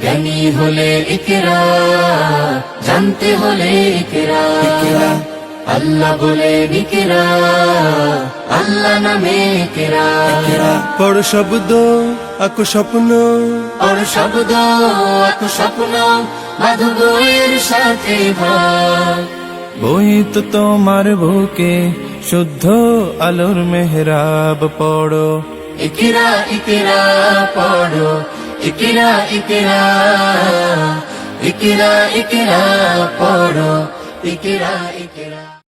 জ্ঞানী হলে ইকরা জানতে হলে ইকরা। আল্লাহ বলে ইকরা আল্লাহ নামে ইকরা। পড় শব্দ আকু স্বপ্ন। আর শব্দ এক স্বপ্ন মাধবয়ের সাথে ভাই বই তো তোমার বুকে শুদ্ধ আলোর মেহরাব পড়ো। ইকরা ইকরা পড়ো। ইকরা ইকিরা ইকিরা ইকিরা পড়ো। ইকিরা ইকরা।